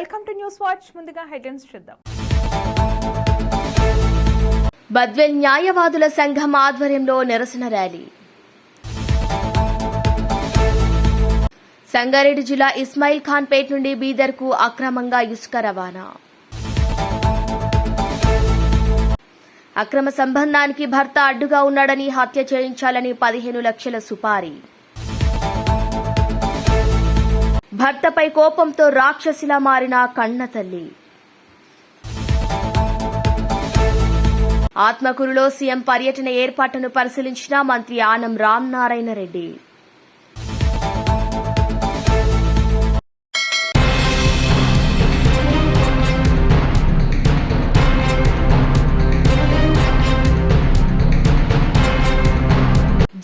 Welcome to News Watch. ముందుగా headlines చూద్దాం. బద్వెల్ న్యాయవాదుల సంఘం ఆధ్వర్యంలో నిరసన ర్యాలీ. సంగారెడ్డి జిల్లా ఇస్మాయిల్ ఖాన్ పేట్ నుండి బీదర్కు అక్రమంగా ఇసుక రవాణా. అక్రమ సంబంధానికి భర్త అడ్డుగా ఉన్నాడని హత్య చేయించాలని పదిహేను లక్షల సుపారీ. భర్తపై కోపంతో రాక్షసిలా మారిన కన్న తల్లి. ఆత్మకూరులో సీఎం పర్యటన ఏర్పాట్లను పరిశీలించిన మంత్రి ఆనం రామనారాయణ రెడ్డి.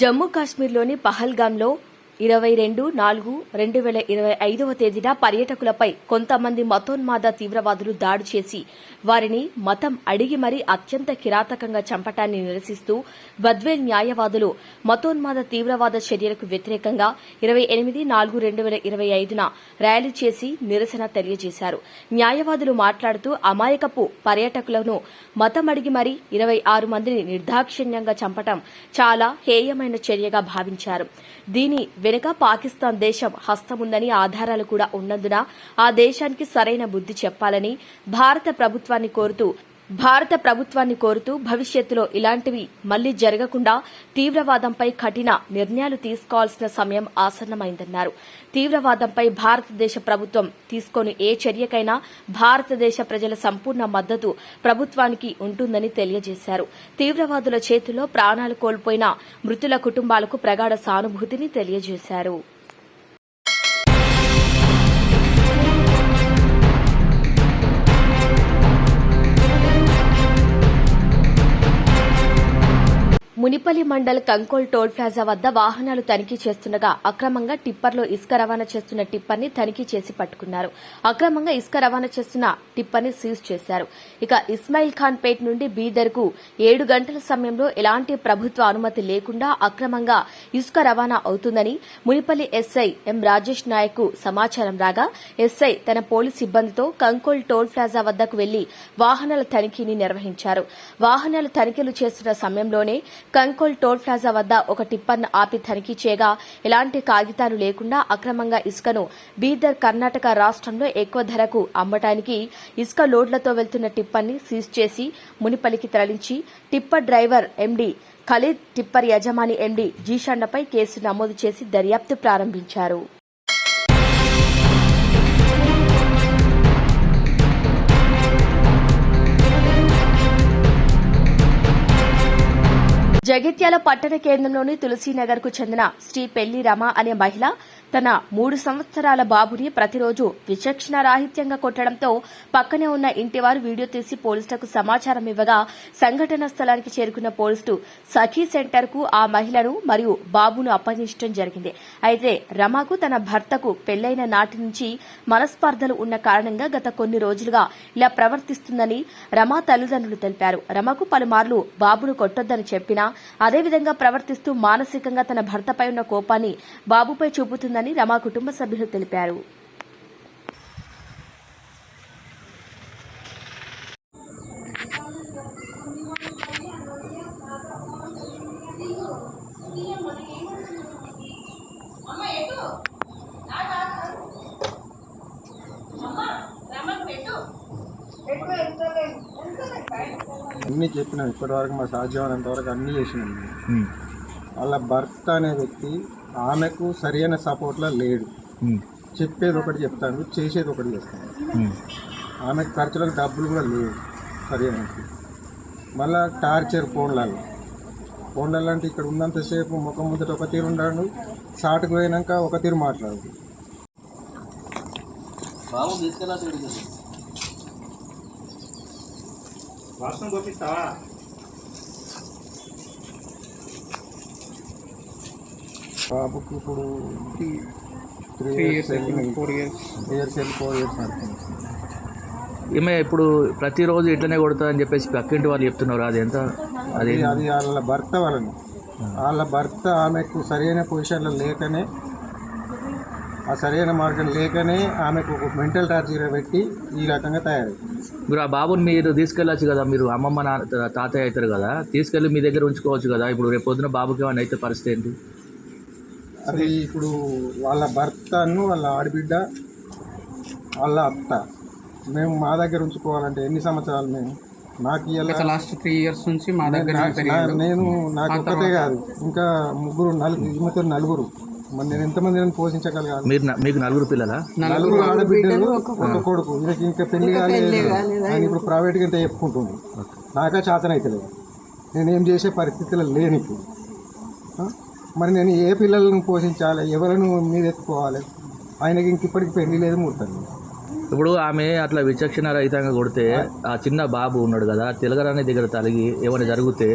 జమ్మూ కాశ్మీర్లోని పహల్గామ్లో ఇరవై రెండు నాలుగు రెండు వేల ఇరవై ఐదవ తేదీన పర్యటకులపై కొంతమంది మతోన్మాద తీవ్రవాదులు దాడి చేసి వారిని మతం అడిగి మరీ అత్యంత కిరాతకంగా చంపటాన్ని నిరసిస్తూ బద్వేల్ న్యాయవాదులు మతోన్మాద తీవ్రవాద చర్యలకు వ్యతిరేకంగా ఇరవై ఎనిమిది నాలుగు రెండు వేల ఇరవై ఐదున ర్యాలీ చేసి నిరసన తెలియజేశారు. న్యాయవాదులు మాట్లాడుతూ అమాయకపు పర్యాటకులను మతం అడిగి మరీ ఇరవై ఆరు మందిని నిర్దాక్షిణ్యంగా చంపటం చాలా హేయమైన చర్యగా భావించారు. దీని వెనుక పాకిస్తాన్ దేశం హస్తముందని ఆధారాలు కూడా ఉన్నందున ఆ దేశానికి సరైన బుద్ధి చెప్పాలని భారత ప్రభుత్వాన్ని కోరుతూ భారత ప్రభుత్వాన్ని కోరుతూ భవిష్యత్తులో ఇలాంటివి మళ్ళీ జరగకుండా తీవ్రవాదంపై కఠిన నిర్ణయాలు తీసుకోవాల్సిన సమయం ఆసన్నమైందన్నారు. తీవ్రవాదంపై భారతదేశ ప్రభుత్వం తీసుకొని ఏ చర్యకైనా భారతదేశ ప్రజల సంపూర్ణ మద్దతు ప్రభుత్వానికి ఉంటుందని తెలియజేశారు. తీవ్రవాదుల చేతిలో ప్రాణాలు కోల్పోయిన మృతుల కుటుంబాలకు ప్రగాఢ సానుభూతిని తెలియజేశారు. మునిపల్లి మండల్ కంకోల్ టోల్ ప్లాజా వద్ద వాహనాలు తనిఖీ చేస్తుండగా అక్రమంగా టిప్పర్లో ఇసుక రవాణా చేస్తున్న టిప్పర్ని తనిఖీ చేసి పట్టుకున్నారు. అక్రమంగా ఇసుక రవాణా చేస్తున్న టిప్పర్ని సీజ్ చేశారు. ఇక ఇస్మాయిల్ ఖాన్ పేట్ నుండి బీదర్కు ఏడు గంటల సమయంలో ఎలాంటి ప్రభుత్వ అనుమతి లేకుండా అక్రమంగా ఇసుక రవాణా అవుతుందని మునిపల్లి ఎస్ఐ ఎం రాజేష్ నాయక్ సమాచారం రాగా ఎస్ఐ తన పోలీస్ సిబ్బందితో కంకోల్ టోల్ ప్లాజా వద్దకు వెళ్ళి వాహనాల తనిఖీని నిర్వహించారు. వాహనాలు తనిఖీలు చేస్తున్న సమయంలోనే కంకోల్ టోల్ ప్లాజా వద్ద ఒక టిప్పర్ను ఆపి తనిఖీ చేయగా ఎలాంటి కాగితాలు లేకుండా అక్రమంగా ఇసుకను బీదర్ కర్ణాటక రాష్ట్రంలో ఎక్కువ ధరకు అమ్మటానికి ఇసుక లోడ్లతో వెళ్తున్న టిప్పర్ని సీజ్ చేసి మునిపలికి తరలించి tipper driver MD Khalid tipper యజమాని ఎండీ జీషాండపై కేసు నమోదు చేసి దర్యాప్తు ప్రారంభించారు. జగిత్యాల పట్టణ కేంద్రంలోని తులసీనగర్కు చెందిన శ్రీ పెళ్ళి రమ అనే మహిళ తన మూడు సంవత్సరాల బాబుని ప్రతిరోజు విచక్షణ రాహిత్యంగా కొట్టడంతో పక్కనే ఉన్న ఇంటివారు వీడియో తీసి పోలీసులకు సమాచారం ఇవ్వగా సంఘటన స్థలానికి చేరుకున్న పోలీసులు సఖీ సెంటర్కు ఆ మహిళను మరియు బాబును అప్పగించడం జరిగింది. అయితే రమకు తన భర్తకు పెళ్ళైన నాటి నుంచి మనస్పర్ధలు ఉన్న కారణంగా గత కొన్ని రోజులుగా ఇలా ప్రవర్తిస్తుందని రమ తల్లిదండ్రులు తెలిపారు. రమకు పలుమార్లు బాబును కొట్టొద్దని చెప్పినా అదేవిధంగా ప్రవర్తిస్తూ మానసికంగా తన భర్తపై ఉన్న కోపాన్ని బాబుపై చూపుతుందని రమా కుటుంబ సభ్యులు తెలిపారు అన్నీ చెప్పినాం ఇప్పటివరకు మా సాధ్యమైనంత వరకు అన్నీ చేసినాం. వాళ్ళ భర్త అనే వ్యక్తి ఆమెకు సరైన సపోర్ట్లో లేడు. చెప్పేది ఒకటి చెప్తాను చేసేది ఒకటి చేస్తాను ఆమెకు ఖర్చులకు డబ్బులు కూడా లేవు సరైన మళ్ళా టార్చర్ ఫోన్లలో. ఫోన్లలో అంటే ఇక్కడ ఉన్నంతసేపు ముఖం ముందట ఒక తీరు ఉండాడు సాటుకు పోయినాక ఒక తీరు మాట్లాడు బాబుకి ఇప్పుడు three years four years years వెళ్ళి ఫోర్ ఇయర్స్ నడుతుంది ఈమె ఇప్పుడు ప్రతిరోజు ఇట్లనే కొడుతుంది అని చెప్పేసి పక్కింటి వాళ్ళు చెప్తున్నారు. అది ఎంత? అది అది వాళ్ళ భర్త వలన వాళ్ళ భర్త ఆమెకు సరైన పొజిషన్లో లేకనే ఆ సరైన మార్గం లేకనే ఆమెకు ఒక మెంటల్ టార్చర్ పెట్టి ఈ రకంగా తయారైంది మీరు ఆ బాబుని మీరు తీసుకెళ్ళచ్చు కదా మీరు అమ్మమ్మ నాన్న తాతయ్య అవుతారు కదా తీసుకెళ్ళి మీ దగ్గర ఉంచుకోవచ్చు కదా ఇప్పుడు రేపు పొద్దున బాబుకి ఏమైనా అయితే పరిస్థితి ఏంటి? అది ఇప్పుడు వాళ్ళ భర్తను వాళ్ళ ఆడబిడ్డ వాళ్ళ అత్త మేము మా దగ్గర ఉంచుకోవాలంటే ఎన్ని సంవత్సరాలు మేము? నాకు ఇలా లాస్ట్ త్రీ ఇయర్స్ నుంచి మా దగ్గర నేను నాకు ఒక్కటే కాదు ఇంకా ముగ్గురు నలుగురు ఈమెతో నలుగురు. మరి నేను ఎంతమందిని పోషించగలగాలి? మీరు మీకు నలుగురు పిల్లలా? నలుగురు ఆడబిడ్డలు ఒక కొడుకు. ఈయనకి ఇంకా పెళ్ళి కాలేదు. ఆయన ఇప్పుడు ప్రైవేట్గా ఇంత చెప్పుకుంటుంది నాకే చేతన అవుతలేదు నేనేం చేసే పరిస్థితిలో లేని ఇప్పుడు? మరి నేను ఏ పిల్లలను పోషించాలి? ఎవరిని మీద ఎత్తుకోవాలి ఆయనకి ఇంక ఇప్పటికి పెళ్ళి లేదు ముడతాను ఇప్పుడు ఆమె అట్లా విచక్షణ రహితంగా కొడితే ఆ. చిన్న బాబు ఉన్నాడు కదా తెలగరాని దగ్గర తలిగి ఏమైనా జరిగితే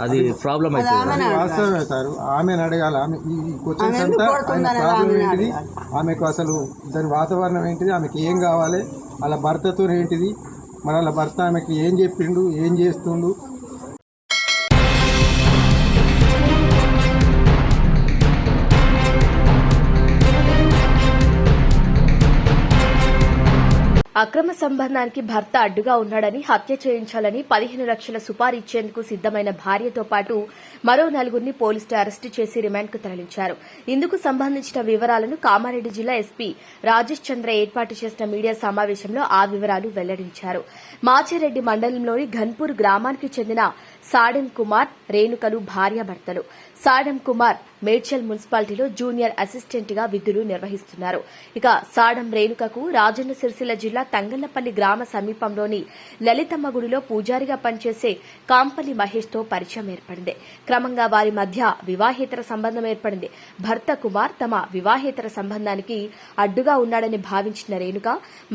అది ప్రాబ్లం అవుతుంది వాస్తవమే సార్ ఆమెను అడగాలి. ఆమె ఈ క్వశ్చన్స్ అంతా ఆయన ప్రాబ్లం ఏంటిది? ఆమెకు అసలు దాని వాతావరణం ఏంటిది? ఆమెకి ఏం కావాలి? వాళ్ళ భర్తతో ఏంటిది? మరి వాళ్ళ భర్త ఆమెకి ఏం చెప్పిండు? ఏం చేస్తుండు? అక్రమ సంబంధానికి భర్త అడ్డుగా ఉన్నాడని హత్య చేయించాలని పదిహేను లక్షల సుపారీ ఇచ్చేందుకు సిద్దమైన భార్యతో పాటు మరో నలుగురిని పోలీసులు అరెస్టు చేసి రిమాండ్కు తరలించారు. ఇందుకు సంబంధించిన వివరాలను కామారెడ్డి జిల్లా ఎస్పీ రాజేష్ చంద్ర ఏర్పాటు చేసిన మీడియా సమావేశంలో ఆ వివరాలు వెల్లడించారు. మాచిరెడ్డి మండలంలోని ఘన్పూర్ గ్రామానికి చెందిన సాడెం కుమార్ రేణుకలు భార్యాభర్తలు. సాడం కుమార్ మేడ్చల్ మున్సిపాలిటీలో జూనియర్ అసిస్టెంట్గా విధులు నిర్వహిస్తున్నారు. ఇక సాడం రేణుకకు రాజన్న సిరిసిల్ల జిల్లా తంగళ్ళపల్లి గ్రామ సమీపంలోని లలితమ్మ గుడిలో పూజారిగా పనిచేసే కాంపల్లి మహేష్తో పరిచయం ఏర్పడింది. క్రమంగా వారి మధ్య వివాహేతర సంబంధం ఏర్పడింది. భర్త కుమార్ తమ వివాహేతర సంబంధానికి అడ్డుగా ఉన్నాడని భావించిన రేణుక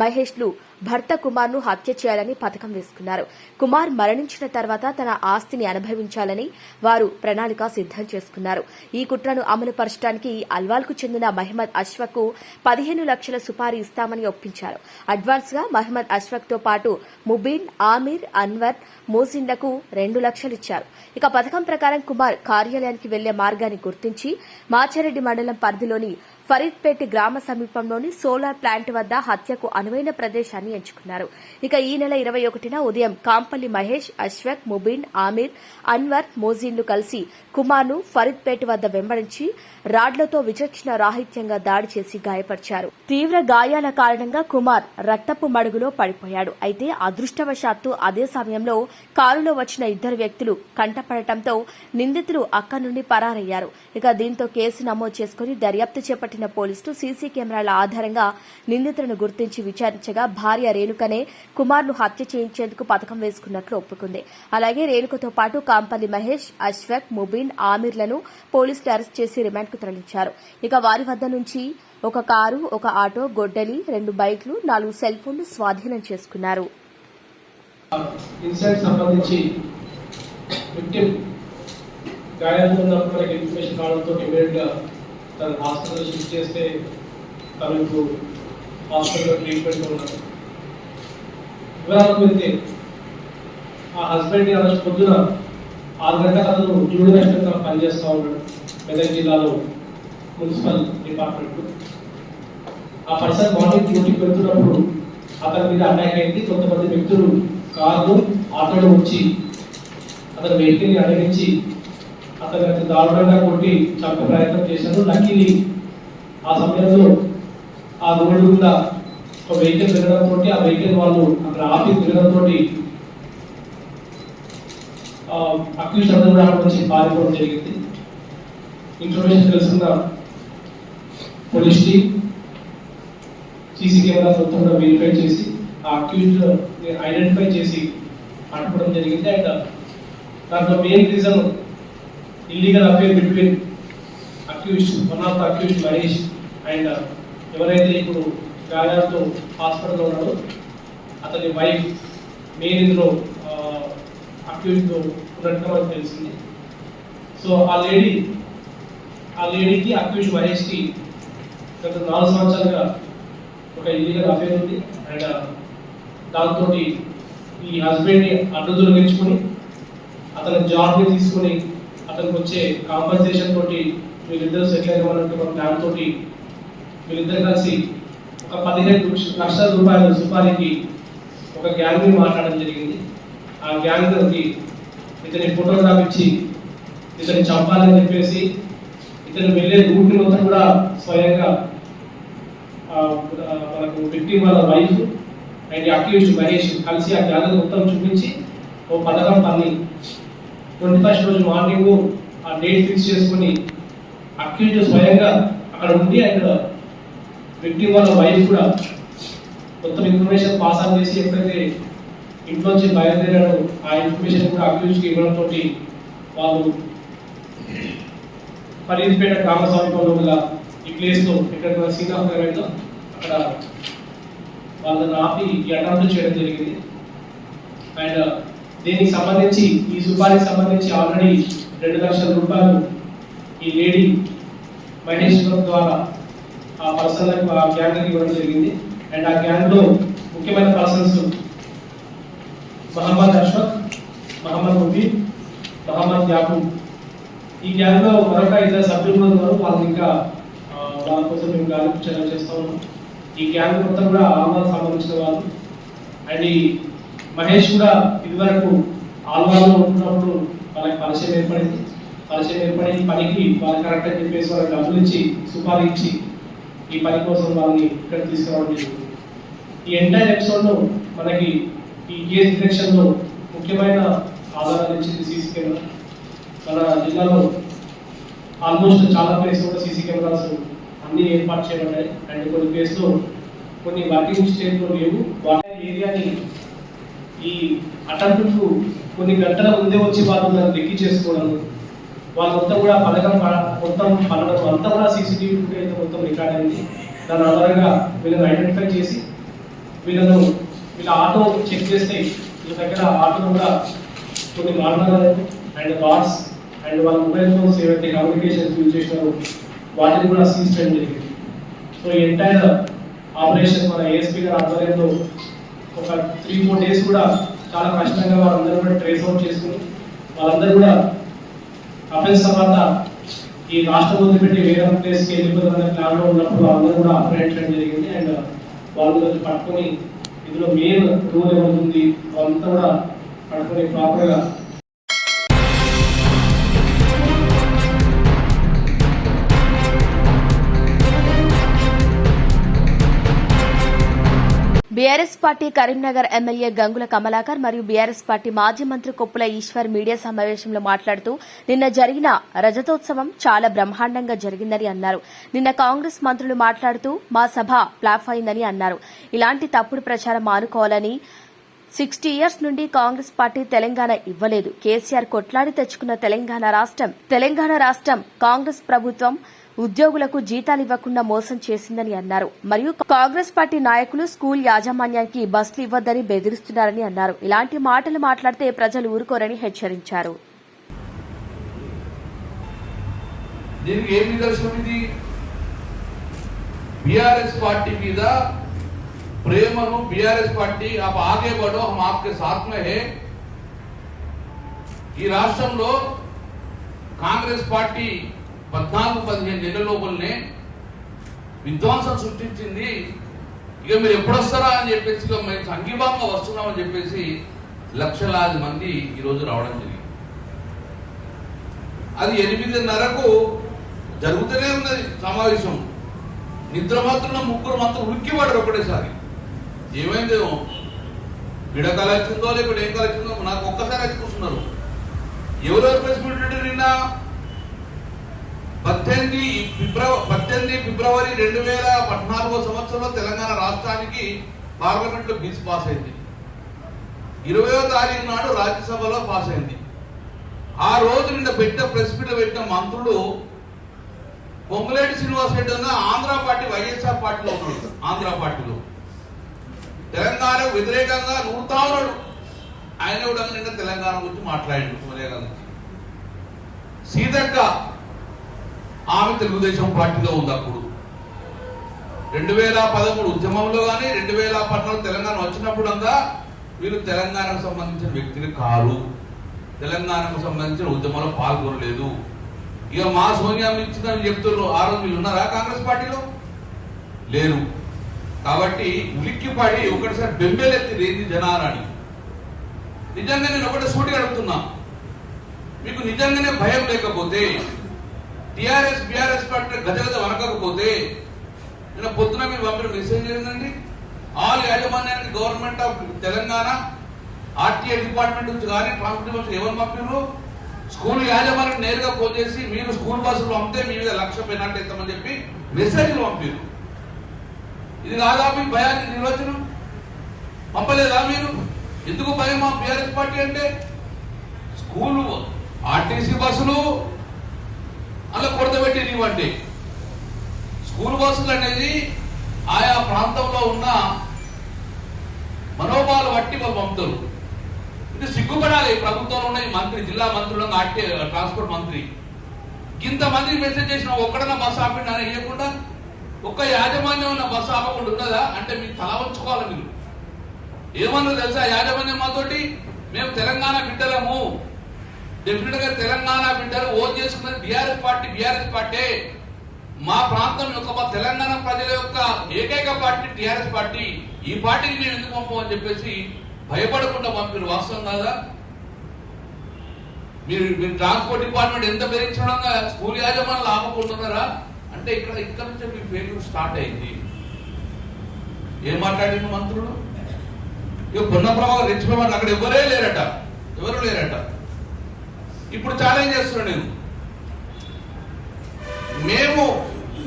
మహేష్లు భర్త కుమార్ను హత్య చేయాలని పథకం వేసుకున్నారు. కుమార్ మరణించిన తర్వాత తన ఆస్తిని అనుభవించాలని వారు ప్రణాళిక సిద్దం చేసుకున్నారు. ఈ కుట్రను అమలు పరచడానికి అల్వాల్కు చెందిన మహమ్మద్ అష్ఫక్ పదిహేను లక్షల సుపారీ ఇస్తామని ఒప్పించారు. అడ్వాన్స్గా మహమ్మద్ అష్ఫక్తో పాటు ముబీన్ ఆమీర్ అన్వర్ మోసిన్లకు రెండు లక్షలు ఇచ్చారు. ఇక పథకం ప్రకారం కుమార్ కార్యాలయానికి వెళ్ళే మార్గాన్ని గుర్తించి మాచారెడ్డి మండలం పరిధిలోని ఫరీద్పేట్ గ్రామ సమీపంలోని సోలార్ ప్లాంట్ వద్ద హత్యకు అనువైన ప్రదేశాన్ని ఎంచుకున్నారు. ఇక ఈ నెల ఇరవై ఒకటిన ఉదయం కాంపల్లి మహేష్ అశ్వక్ ముబీన్ ఆమీర్ అన్వర్ మోజీన్లు కలిసి కుమార్ను ఫరీద్పేట్ వద్ద వెంబడించి రాడ్లతో విచక్షణ రాహిత్యంగా దాడి చేసి గాయపరిచారు. తీవ్ర గాయాల కారణంగా కుమార్ రక్తపు మడుగులో పడిపోయాడు. అయితే అదృష్టవశాత్తు అదే సమయంలో కారులో వచ్చిన ఇద్దరు వ్యక్తులు కంటపడటంతో నిందితులు అక్కడి నుండి పరారయ్యారు. ఇక దీంతో కేసు నమోదు చేసుకుని దర్యాప్తు చేపట్టిన పోలీసులు సీసీ కెమెరాల ఆధారంగా నిందితులను గుర్తించి విచారించగా భార్య రేణుకనే కుమార్ను హత్య చేయించేందుకు పథకం వేసుకున్నట్లు ఒప్పుకుంది. అలాగే రేణుకతో పాటు కాంపల్లి మహేష్ అశ్వక్ ముబీన్ ఆమీర్లను పోలీసులు అరెస్ట్ చేసి రిమాండ్ రిమాండ్కు తరలించారు. ఇక వారి వద్ద నుంచి ఒక కారు ఒక ఆటో గొడ్డలి రెండు బైక్లు నాలుగు సెల్ ఫోన్లు స్వాధీనం చేసుకున్నారు. సంబంధించి ఇన్ఫర్మేషన్ హాస్పిటల్ షిఫ్ట్ చేస్తే తను ఇప్పుడు హాస్పిటల్లో వివరాలకు వెళ్తే ఆ హస్బెండ్ ఆ రోజు పొద్దున ఆరు గంటల అతను జూనియర్ నష్టంగా పనిచేస్తూ ఉన్నాడు. మెదక్ జిల్లాలో మున్సిపల్ డిపార్ట్మెంట్. ఆ పర్సన్ మార్నింగ్ డ్యూటీకి వెళ్తున్నప్పుడు అతని మీద అటాక్ అయింది. కొంతమంది వ్యక్తులు కార్లు ఆటోలు వచ్చి అతని వెహికల్ని అడిగించి అతను అతను దారుణంగా కొట్టి చంపే ప్రయత్నం చేశారు. లక్కీని ఆ సమయంలో ఆ రోడ్డు గుండా ఒక వెహికల్ తిరగడంతో ఆ వెహికల్ వాళ్ళు అక్కడ ఆపి తిరగడంతో అక్యూజ్ అందరూ రావడం నుంచి పారిపోవడం జరిగింది. ఇన్ఫర్మేషన్ తెలుసుకున్న పోలీస్ టీమ్ సీసీ కెమెరా మొత్తం కూడా వెరిఫై చేసి ఆ అక్యూజ్డ్ ఐడెంటిఫై చేసి పట్టుకోవడం జరిగింది. అండ్ దాంట్లో main reason illegal affair between accuse one of the accused Mahesh and ఎవరైతే ఇప్పుడు గాయాలతో హాస్పిటల్లో ఉన్నాడో అతని వైఫ్ మెయిన్ ఇందులో అక్యూజ్తో ఉన్నట్టుగా మనకు తెలిసింది. సో ఆ లేడీ ఆ లేడీకి అక్యూజ్ మహేష్కి గత నాలుగు సంవత్సరాలుగా ఒక ఇల్లీగల్ అఫేర్ ఉంది. అండ్ దాంతో ఈ హస్బెండ్ని అడ్డు దొరికించుకొని అతని జాబ్ని తీసుకొని అతనికి వచ్చే కాంపన్సేషన్ తోటి వీళ్ళిద్దరు సెటిల్ అయినటువంటి ఒక ప్లాన్ తోటి వీళ్ళిద్దరు కలిసి ఒక పదిహేను లక్షల రూపాయల సుపారీకి ఒక గ్యాంగ్ని మాట్లాడడం జరిగింది. ఆ గ్యాంగ్కి ఇతని ఫోటోగ్రాఫ్ ఇచ్చి ఇతని చంపాలని చెప్పేసి ఇతను వెళ్ళే రూట్ మొత్తం కూడా స్వయంగా మనకు విక్టిమ్ వాళ్ళ వైఫ్ అండ్ అక్యూజ్డ్ మహేష్ కలిసి ఆ గ్యాంగ్ మొత్తం చూపించి ఓ పథకం పని ట్వంటీ ఫస్ట్ రోజు మార్నింగ్ ఆ డేట్ ఫిక్స్ చేసుకుని అక్యూజ్ స్వయంగా అక్కడ ఉండి అండ్ విక్టిమ్ వాళ్ళ వైఫ్ కూడా మొత్తం ఇన్ఫర్మేషన్ పాస్ ఆన్ చేసి ఎప్పుడైతే ఇంట్లోంచి బయలుదేరాడో ఆ ఇన్ఫర్మేషన్ కూడా అక్యూజ్కి ఇవ్వడంతో వాళ్ళు ఫరీద్పేట గ్రామ సమీపంలో గల ఈ ప్లేస్లో ఎక్కడ శ్రీకాకుళం అక్కడ వాళ్ళని ఆపి ఈ అటెంప్ట్ చేయడం జరిగింది. అండ్ దీనికి సంబంధించి ఈ సుపారికి సంబంధించి ఆల్రెడీ రెండు లక్షల రూపాయలు ఈ లేడీ మహేష్ ద్వారా ఆ పర్సన్ ఆ గ్యాంగ్కి ఇవ్వడం జరిగింది. అండ్ ఆ గ్యాంగ్లో ముఖ్యమైన పర్సన్స్ మహమ్మద్ అష్రఫ్ మహమ్మద్ ముబీ మహమ్మద్ యాకూబ్ ఈ గ్యాంగ్లో మరొక ఇద్దరు సభ్యులు ఉన్నారు. వాళ్ళు ఇంకా వాళ్ళ కోసం మేము గాలింపు చర్య చేస్తా ఉన్నాం. ఈ గ్యాంగ్ మొత్తం కూడా ఆల్వాల్ సంబంధించిన వాళ్ళు. అండ్ ఈ మహేష్ కూడా ఇదివరకు ఆల్వాల్లో ఉంటున్నప్పుడు వాళ్ళకి పరిచయం ఏర్పడింది. పరిచయం ఏర్పడి పనికి వాళ్ళు కరెక్ట్ అని చెప్పేసి వాళ్ళకి డబ్బులు ఇచ్చి సుపారీ ఇచ్చి ఈ పని కోసం వాళ్ళని ఇక్కడ తీసుకురావడం జరిగింది. ఈ ఎంటైర్ ఎపిసోడ్లో మనకి ఈ కేసు డిటెక్షన్లో ముఖ్యమైన ఆధారాలు ఇచ్చింది సీసీ కెమెరా. మన జిల్లాలో ఆల్మోస్ట్ చాలా ప్లేస్ కూడా సీసీ కెమెరాస్ అన్ని ఏర్పాటు చేయబడ్డాయి అండ్ కొన్ని ప్లేస్లో కొన్ని వర్కింగ్ స్టేట్ లేవు. వాటి ఏరియాని ఈ అటెంప్ట్ కొన్ని గంటల ముందే వచ్చి వాళ్ళు దాన్ని లెక్కి చేసుకోవడం వాళ్ళు మొత్తం కూడా పథకం మొత్తం పడడం అంతా కూడా సీసీటీవీ ఫుటేజ్ మొత్తం రికార్డ్ అయింది. దాని ఆధారంగా వీళ్ళని ఐడెంటిఫై చేసి వీళ్ళను వీళ్ళ ఆటో చెక్ చేస్తే వీళ్ళ దగ్గర ఆటో కూడా కొన్ని మారణాలు అండ్ కార్డ్స్ అండ్ వాళ్ళ మొబైల్ ఫోన్స్ ఏవైతే కమ్యూనికేషన్స్ యూజ్ చేసినారో వాటిని కూడా సీజ్ చేయడం జరిగింది. సో ఎంటైర్ ఆపరేషన్ మన ఏఎస్పీ గారి ఆధ్వర్యంలో ఒక త్రీ ఫోర్ డేస్ కూడా చాలా కష్టంగా వాళ్ళందరూ కూడా ట్రేస్ అవుట్ చేసుకుని వాళ్ళందరూ కూడా అఫెన్స్ తర్వాత ఈ రాష్ట్రం వదిలిపెట్టి వేరే ప్లేస్కి వెళ్ళిపోతుందనే ప్లాన్లో ఉన్నప్పుడు వాళ్ళందరూ కూడా ఆపరేట్ చేయడం జరిగింది. అండ్ వాళ్ళు కొంచెం పట్టుకొని ఇందులో మెయిన్ రూల్ ఏమవుతుంది వాళ్ళంతా కూడా పట్టుకొని ప్రాపర్గా BRS party Karimnagar MLA Gangula Kamalakar మరియు బీఆర్ఎస్ పార్టీ మాజీ మంత్రి కొప్పుల ఈశ్వర్ మీడియా సమావేశంలో మాట్లాడుతూ నిన్న జరిగిన రజతోత్సవం చాలా బ్రహ్మాండంగా జరిగిందని అన్నారు. నిన్న కాంగ్రెస్ మంత్రులు మాట్లాడుతూ మా సభ ప్లాఫ్ అయిందని అన్నారు. ఇలాంటి తప్పుడు ప్రచారం మానుకోవాలని సిక్స్టీ ఇయర్స్ నుండి కాంగ్రెస్ పార్టీ తెలంగాణ ఇవ్వలేదు. కేసీఆర్ కొట్లాడి తెచ్చుకున్న తెలంగాణ రాష్ట్రం తెలంగాణ రాష్ట్రం కాంగ్రెస్ ప్రభుత్వం ఉద్యోగులకు జీతాలు ఇవ్వకుండా మోసం చేసిందని అన్నారు. మరియు కాంగ్రెస్ పార్టీ నాయకులు స్కూల్ యాజమాన్యానికి బస్సులు ఇవ్వద్దని బెదిరిస్తున్నారని అన్నారు. ఇలాంటి మాటలు మాట్లాడితే ప్రజలు ఊరుకోరని హెచ్చరించారు. ప్రేమను బీఆర్ఎస్ పార్టీ ఆగే బడో హమ్ ఆప్కే సాత్ మే హే. ఈ రాష్ట్రంలో కాంగ్రెస్ పార్టీ పద్నాలుగు పదిహేను నెలల లోపలనే విధ్వంసం సృష్టించింది. ఇక మీరు ఎప్పుడొస్తారా అని చెప్పేసి ఇక మేము సంఘీభావంగా వస్తున్నామని చెప్పేసి లక్షలాది మంది ఈరోజు రావడం జరిగింది. అది ఎనిమిదిన్నరకు జరుగుతూనే ఉన్నది సమావేశం. నిద్రమాత్రుల ముగ్గురు మాత్రం ఉక్కిపడరు ఒకటేసారి. ఏమైందేమో బిడ కలెక్చిందో లేకపోతే ఏం కలెక్చిందో నాకు ఒక్కసారి వచ్చి కూర్చున్నారు. ఎవరెవరు ప్రెస్ నిన్న? పద్దెనిమిది ఫిబ్రవరి పద్దెనిమిది ఫిబ్రవరి రెండు వేల పద్నాలుగో సంవత్సరంలో తెలంగాణ రాష్ట్రానికి పార్లమెంట్లో బిల్స్ పాస్ అయింది. ఇరవయో తారీఖు నాడు రాజ్యసభలో పాస్ అయింది. ఆ రోజు నిన్న పెట్టిన ప్రెస్ మీట్లో పెట్టిన మంత్రులు పొంగులేటి శ్రీనివాస్ రెడ్డి ఉన్న ఆంధ్ర పార్టీ వైఎస్ఆర్ పార్టీలో ఉన్నాడు. ఆంధ్ర పార్టీలో. తెలంగాణ వ్యతిరేకంగా నూరుతా ఉన్నాడు ఆయన కూడా నిన్న తెలంగాణ గురించి మాట్లాడి సీతక్క ఆమె తెలుగుదేశం పార్టీలో ఉంది అప్పుడు రెండు వేల పదమూడు ఉద్యమంలో కానీ రెండు వేల పద్నాలుగు తెలంగాణ వచ్చినప్పుడు అంతా వీరు తెలంగాణకు సంబంధించిన వ్యక్తులు కారు. తెలంగాణకు సంబంధించిన ఉద్యమంలో పాల్గొనలేదు. ఇక మా సోనియా ఇచ్చిన చెప్తున్నారు ఆ రోజు మీరు ఉన్నారా కాంగ్రెస్ పార్టీలో? లేరు. కాబట్టి ఉలిక్కిపడి ఒకటిసారి బెంబేలెత్తి రేంది జనాలని. నిజంగా నేను ఒకటి సూటి అడుగుతున్నా. మీకు నిజంగానే భయం లేకపోతే టిఆర్ఎస్ బిఆర్ఎస్ పార్టీ గజగజ వరకకపోతే నిన్న పొద్దున మీరు పంపిన మెసేజ్ ఏంటండి ఆల్ యాజమాన్యానికి government of Telangana RTA department నుంచి కానీ ట్రాన్స్పోర్ట్ నుంచి ఎవరు పంపినారు స్కూల్ యాజమాన్యం నేరుగా ఫోన్ చేసి మీరు స్కూల్ బస్సులు పంపితే మీ మీద లక్ష పెనాల్టీ ఇస్తామని చెప్పి మెసేజ్లు పంపారు ఇది కాదా మీ భయానికి నిర్వచనం? పంపలేదా మీరు? ఎందుకు భయం మా బీఆర్ఎస్ పార్టీ అంటే? స్కూలు ఆర్టీసీ బస్సులు అలా కొడతబెట్టి ఇవ్వండి స్కూల్ బస్సులు అనేది ఆయా ప్రాంతంలో ఉన్న మనోభావాలు బట్టి వాళ్ళు పంపుతారు. ఇది సిగ్గుపడాలి. ప్రభుత్వంలో ఉన్న ఈ మంత్రి జిల్లా మంత్రులు ఆర్టీ ట్రాన్స్పోర్ట్ మంత్రి. ఇంతమంది మెసేజ్ చేసిన ఒక్కడన్నా బస్సు ఆపండి అని ఇవ్వకుండా ఒక్క యాజమాన్యం ఉన్న బస్సు ఆపకుండా ఉన్నదా? అంటే మీకు తల వంచుకోవాలి మీరు. ఏమన్నా తెలుసా? యాజమాన్యం మాతోటి మేము తెలంగాణ బిడ్డలము. డెఫినెట్గా తెలంగాణ బిడ్డలు ఓన్ చేసుకున్నది బీఆర్ఎస్ పార్టీ బీఆర్ఎస్ పార్టీ. మా ప్రాంతం యొక్క మా తెలంగాణ ప్రజల యొక్క ఏకైక పార్టీ టిఆర్ఎస్ పార్టీ. ఈ పార్టీకి మేము ఎందుకు పంపమని చెప్పేసి భయపడకుండా పంపిన వాస్తవం కాదా? మీరు మీరు ట్రాన్స్పోర్ట్ డిపార్ట్మెంట్ ఎంత భరించడంగా స్కూల్ యాజమాన్యాలు ఆపకుంటున్నారా? అంటే ఇక్కడ ఇక్కడ నుంచి మీ ఫెయిల్యూర్ స్టార్ట్ అయింది. ఏం మాట్లాడిన మంత్రులు? ఇక పొన్న ప్రభావం రెచ్చిపోమని అక్కడ ఎవరే లేరట. ఎవరు లేరట? ఇప్పుడు ఛాలెంజ్ చేస్తున్నాను నేను. మేము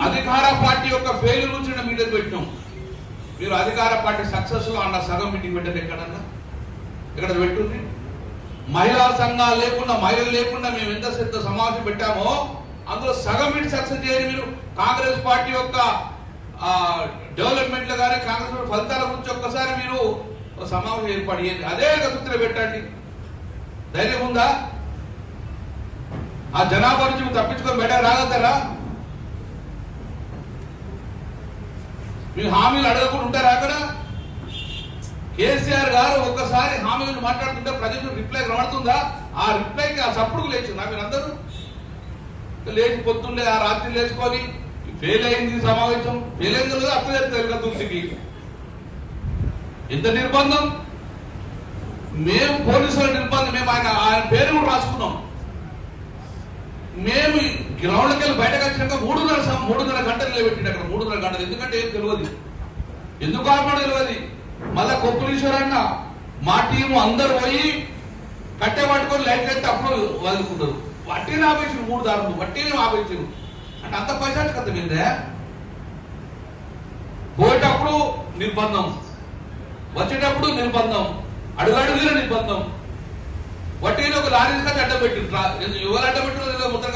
అధికార పార్టీ యొక్క ఫెయిల్యూర్ గురించి మీడియా పెట్టినాం. మీరు అధికార పార్టీ సక్సెస్లో అన్న సగం మీటింగ్ పెట్టారు ఎక్కడన్నా? ఇక్కడ పెట్టుంది? మహిళా సంఘాలు లేకుండా మహిళలు లేకుండా మేము ఎంత ఎంత సమావేశం పెట్టామో అందులో సగం మీటింగ్ సక్సెస్ చేయని మీరు కాంగ్రెస్ పార్టీ యొక్క డెవలప్మెంట్ కానీ కాంగ్రెస్ ఫలితాల గురించి ఒక్కసారి మీరు సమావేశం ఏర్పాటు చేయండి. అదే గతులు పెట్టండి. ధైర్యం ఉందా? ఆ జనాభా నుంచి మీరు తప్పించుకొని బయట రాగలుగుతారా? మీరు హామీలు అడగకుండా ఉంటారా అక్కడ? కేసీఆర్ గారు ఒక్కసారి హామీలు మాట్లాడుతుంటే ప్రజలు రిప్లై కనబడుతుందా ఆ రిప్లైకి ఆ సప్పుడుకు లేచిందా మీరందరూ? లేచి పొద్దున్నే ఆ రాత్రి లేచుకొని ఫెయిల్ అయింది సమావేశం. ఫెయిల్ అయింది కదా అట్లా కదా తులసికి. ఎంత నిర్బంధం? మేము పోలీసుల నిర్బంధం. మేము ఆయన ఆయన పేరు కూడా రాసుకున్నాం. మేము గ్రౌండ్కి వెళ్ళి బయటకు వచ్చినాక మూడున్నర సం- మూడున్నర గంటలు నిలబెట్టిండు అక్కడ. మూడున్నర గంటలు. ఎందుకంటే ఏం తెలియదు ఎందుకు ఆపడం తెలియదు మళ్ళా కొప్పులీశ్వరన్న అన్న మా టీం అందరు పోయి కట్టె పట్టుకొని లైట్ అయితే అప్పుడు వదులుకుంటారు. వట్టిని ఆపేసి మూడు దారులు. వట్టిని ఆపేసి అంటే అంత పైశాచికత మీదే పోయేటప్పుడు నిర్బంధం. వచ్చేటప్పుడు నిర్బంధం. అడుగడుగున నిర్బంధం. వట్టిని ఒక లారీ తీసుకొచ్చి అడ్డం పెట్టిండ్రు. ఎవరు అడ్డం పెట్టిన ముద్ర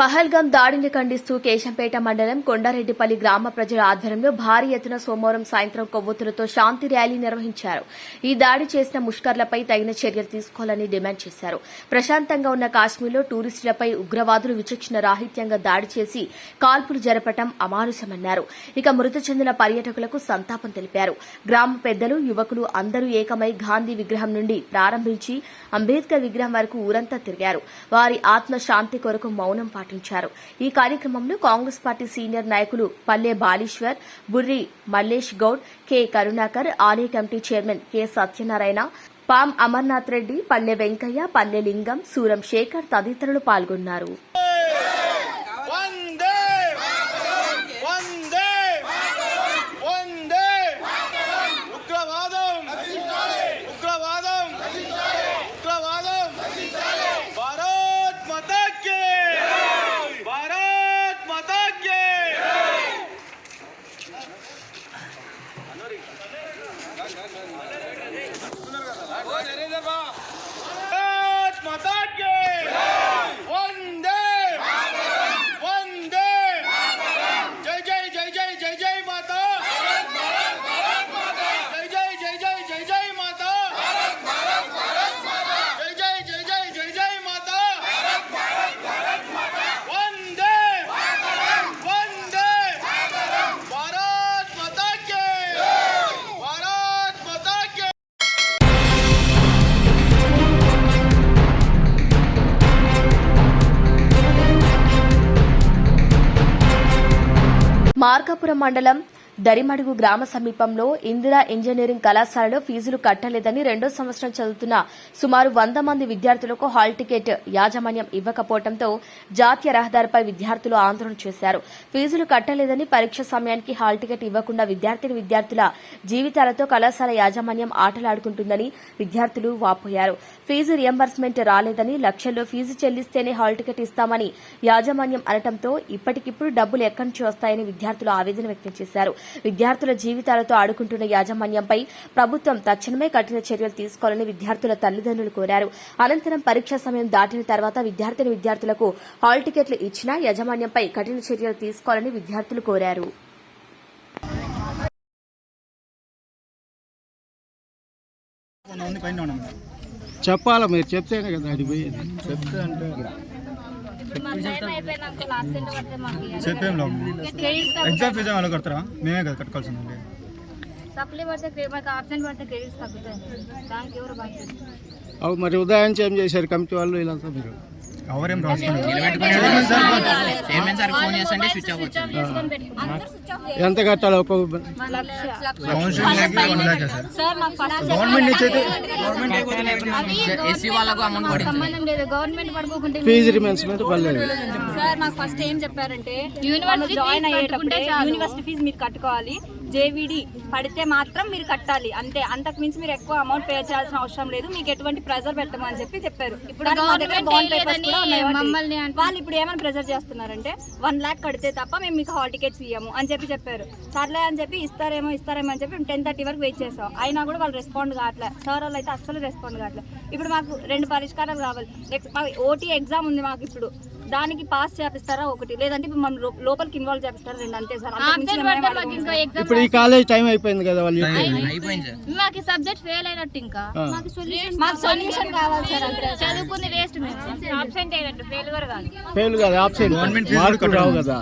పహల్గాం దాడిని ఖండిస్తూ కేశంపేట మండలం కొండారెడ్డిపల్లి గ్రామ ప్రజల ఆధ్వర్యంలో భారీ ఎత్తున సోమవారం సాయంత్రం కొవ్వొత్తులతో శాంతి ర్యాలీ నిర్వహించారు. ఈ దాడి చేసిన ముష్కర్లపై తగిన చర్యలు తీసుకోవాలని డిమాండ్ చేశారు. ప్రశాంతంగా ఉన్న కాశ్మీర్లో టూరిస్టులపై ఉగ్రవాదులు విచక్షణ రాహిత్యంగా దాడి చేసి కాల్పులు జరపటం అమానుషమన్నారు. ఇక మృతి చెందిన పర్యాటకులకు సంతాపం తెలిపారు. గ్రామ పెద్దలు యువకులు అందరూ ఏకమై గాంధీ విగ్రహం నుండి ప్రారంభించి అంబేద్కర్ విగ్రహం వరకు ఊరంతా తిరిగారు. వారి ఆత్మ శాంతి కొరకు మౌనం పాటించారు. ఈ కార్యక్రమంలో కాంగ్రెస్ పార్టీ సీనియర్ నాయకులు పల్లె బాలీశ్వర్ బుర్రి మల్లేష్ గౌడ్ కె. కరుణాకర్ ఆలయ కమిటీ చైర్మన్ కె. సత్యనారాయణ పాం అమర్నాథ్ రెడ్డి పల్లె వెంకయ్య పల్లె లింగం సూరం శేఖర్ తదితరులు పాల్గొన్నారు. మండలం దరిమడుగు గ్రామ సమీపంలో ఇందిరా ఇంజనీరింగ్ కళాశాలలో ఫీజులు కట్టలేదని రెండో సంవత్సరం చదువుతున్న సుమారు వంద మంది విద్యార్థులకు హాల్ టికెట్ యాజమాన్యం ఇవ్వకపోవడంతో జాతీయ రహదారిపై విద్యార్థులు ఆందోళన చేశారు. ఫీజులు కట్టలేదని పరీక్ష సమయానికి హాల్ టికెట్ ఇవ్వకుండా విద్యార్థిని విద్యార్థుల జీవితాలతో కళాశాల యాజమాన్యం ఆటలాడుకుంటుందని విద్యార్థులు వాపోయారు. ఫీజు రియంబర్స్మెంట్ రాలేదని లక్షల్లో ఫీజు చెల్లిస్తేనే హాల్ టికెట్ ఇస్తామని యాజమాన్యం అనటంతో ఇప్పటికిప్పుడు డబ్బులు ఎక్కడి నుంచి వస్తాయని విద్యార్థులు ఆవేదన వ్యక్తం చేశారు. విద్యార్థుల జీవితాలతో ఆడుకుంటున్న యాజమాన్యంపై ప్రభుత్వం తక్షణమే కఠిన చర్యలు తీసుకోవాలని విద్యార్థుల తల్లిదండ్రులు కోరారు. అనంతరం పరీక్షా సమయం దాటిన తర్వాత విద్యార్థిని విద్యార్థులకు హాల్ టికెట్లు ఇచ్చినా యాజమాన్యంపై కఠిన చర్యలు తీసుకోవాలని విద్యార్థులు కోరారు. చెప్పాలా మీరు? చెప్తేనే కదా అది పోయేది. చెప్తే అంటే చెప్పేం ఎగ్జామ్ ఫీజు వాళ్ళు కడతారా? మేమే కదా కట్టుకోవాల్సింది. సప్లై పడితే క్రె- మాకు ఆబ్సెంట్ పడితే క్రెడిట్స్ తగ్గుతాయి. దానికి ఎవరు బాధ్యత అవి మరి ఉదయం ఏం చేశారు? కమిటీ వాళ్ళు వీళ్ళంతా మీరు? ఎవరేం ఎంత కట్టాలి ఒక్కొక్క గవర్నమెంట్ నుంచి గవర్నమెంట్ ఫీజు రిమెన్స్మెంట్ పర్లేదు. సార్ మాకు ఫస్ట్ ఏం చెప్పారంటే యూనివర్సిటీ జాయిన్ అయ్యేటప్పుడే. యూనివర్సిటీ ఫీజు మీరు కట్టుకోవాలి. జేవిడి పడితే మాత్రం మీరు కట్టాలి. అంతే. అంతకు మించి మీరు ఎక్కువ అమౌంట్ పే చేయాల్సిన అవసరం లేదు. మీకు ఎటువంటి ప్రెజర్ పెట్టమని చెప్పి చెప్పారు. ఇప్పుడు మా దగ్గర government బాండ్ పేపర్స్ వేయలేదని కూడా ఉన్నాయి వాటి. మమ్మల్ని అంటున్నారు. వాళ్ళు ఇప్పుడు ఏమైనా ప్రెజర్ చేస్తున్నారంటే వన్ ల్యాక్ కడితే తప్ప మేము మీకు హాల్ టికెట్స్ ఇయ్యము అని చెప్పి చెప్పారు. సర్లే అని చెప్పి ఇస్తారేమో ఇస్తారేమో అని చెప్పి టెన్ థర్టీ వరకు వెయిట్ చేసాం. అయినా కూడా వాళ్ళు రెస్పాండ్ కావట్లే. సార్ వాళ్ళు అయితే అస్సలు రెస్పాండ్ కావట్లే. ఇప్పుడు మాకు రెండు పరిష్కారాలు కావాలి. ఓటీ ఎగ్జామ్ ఉంది మాకు ఇప్పుడు. దానికి పాస్ చేపిస్తారా ఒకటి? లేదంటే ఇప్పుడు మనం లో- లోపలికి ఇన్వాల్వ్ చేపిస్తారా రెండు? అంతే సార్. అంతకు మించి ఆబ్సెంట్ మేము ఏం అడగము ఇప్పుడు ఈ కాలేజ్ టైం అయిపోయింది కదా వాళ్ళు చెప్పేది. అయిపోయింది. సార్. మాకు సబ్జెక్ట్ ఫెయిల్ అయినట్టు ఇంకా. మాకు సొల్యూషన్ కావాలి. సార్ అంతే చదువుకుంది వేస్ట్ ఆబ్సెంట్ అయినట్టు ఫెయిల్ కూడా కాదు. ఫెయిల్ కదా మార్కులు రావు కదా.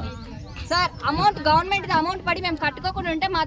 సార్ అమౌంట్ గవర్నమెంట్ అమౌంట్ పడి మేము కట్టుకోకుండా ఉంటే మా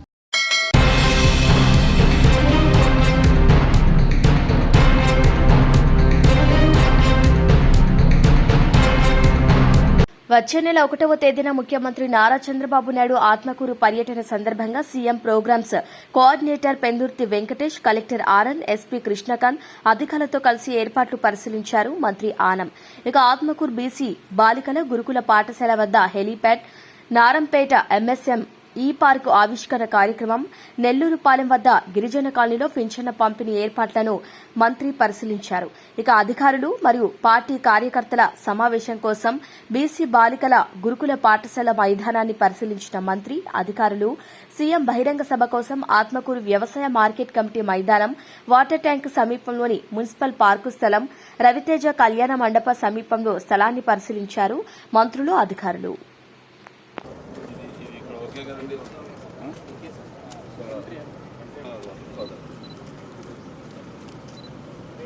వచ్చే నెల ఒకటవ తేదీన ముఖ్యమంత్రి నారా చంద్రబాబు నాయుడు ఆత్మకూరు పర్యటన సందర్భంగా CM programmes coordinator Pendurthi Venkatesh collector Anand SP Krishnakanth అధికారులతో కలిసి ఏర్పాట్లు పరిశీలించారు మంత్రి ఆనం ఇక ఆత్మకూరు బీసీ బాలికల గురుకుల పాఠశాల వద్ద helipad Narampeta MSM E park ఆవిష్కరణ కార్యక్రమం నెల్లూరుపాలెం వద్ద గిరిజన కాలనీలో పింఛన్ల పంపిణీ ఏర్పాట్లను మంత్రి పరిశీలించారు. ఇక అధికారులు మరియు పార్టీ కార్యకర్తల సమావేశం కోసం బీసీ బాలికల గురుకుల పాఠశాల మైదానాన్ని పరిశీలించిన మంత్రి అధికారులు సీఎం బహిరంగ సభ కోసం ఆత్మకూరు వ్యవసాయ మార్కెట్ కమిటీ మైదానం వాటర్ ట్యాంక్ సమీపంలోని మున్సిపల్ పార్కు స్థలం రవితేజ కళ్యాణ మండప సమీపంలో స్థలాన్ని పరిశీలించారు మంత్రులు అధికారులు.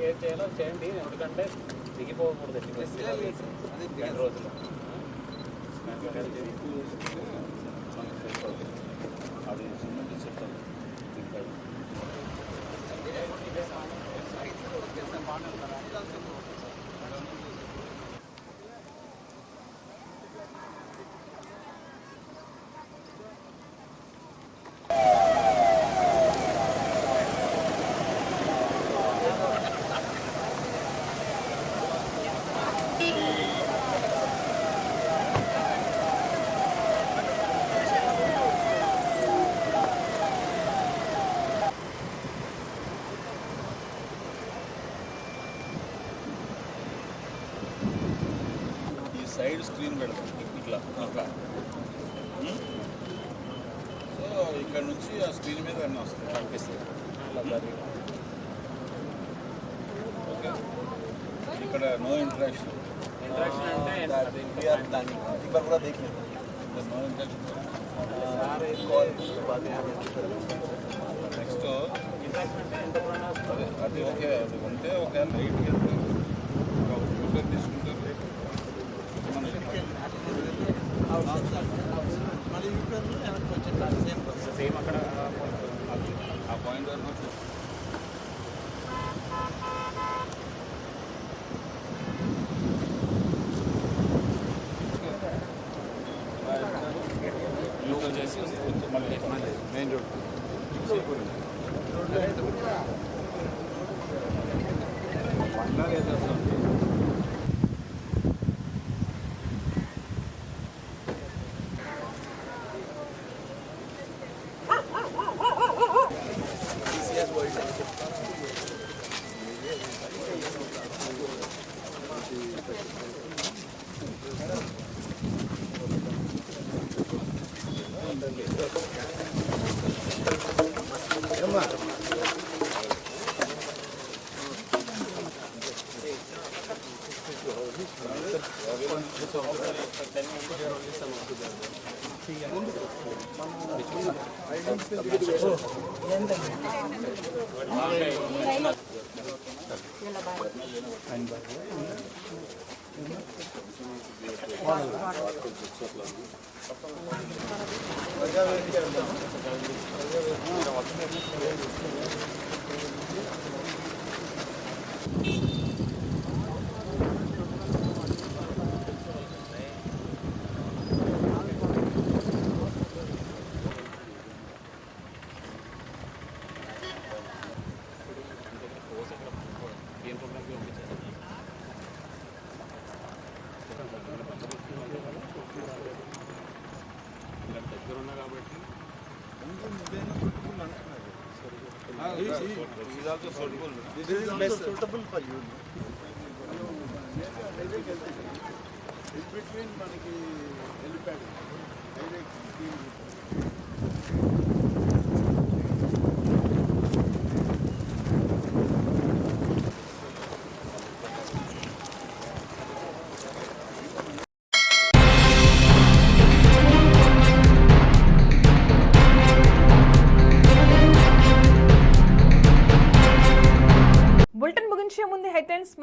ఓకే చేయండి ఎందుకంటే దిగిపోకూడదు అది సిమెంట్ చెప్తాను ఓకే సార్ బాగుంటుంది స్క్రీన్ పెడతాం ఇట్లా అట్లా. ఉం? సో ఇక్కడ నుంచి ఆ స్క్రీన్ మీద అన్నీ వస్తాయి. కనిపిస్తాయి. ఓకే. ఇక్కడ no interaction no interaction next అదే అది ఓకే. అది ఉంటే ఒకవేళ రైట్ వెళ్తే is also suitable. This, this is, is also suitable for you.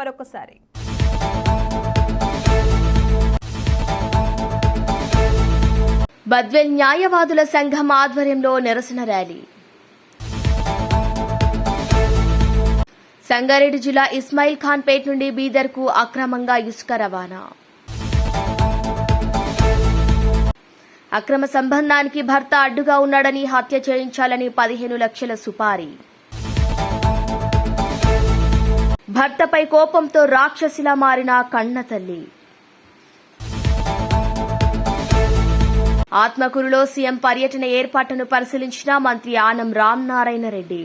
మరొకసారి. బద్వెల్ న్యాయవాదుల సంఘం ఆధ్వర్యంలో నిరసన ర్యాలీ. సంగారెడ్డి జిల్లా ఇస్మాయిల్ ఖాన్ పేట్ నుండి బీదర్కు అక్రమంగా ఇసుక రవాణా. అక్రమ సంబంధానికి భర్త అడ్డుగా ఉన్నాడని హత్య చేయించాలని పదిహేను లక్షల సుపారీ. భర్తపై కోపంతో రాక్షసిలా మారిన కన్న తల్లి. ఆత్మకూరులో సీఎం పర్యటన ఏర్పాటును పరిశీలించిన మంత్రి ఆనం రామనారాయణ రెడ్డి.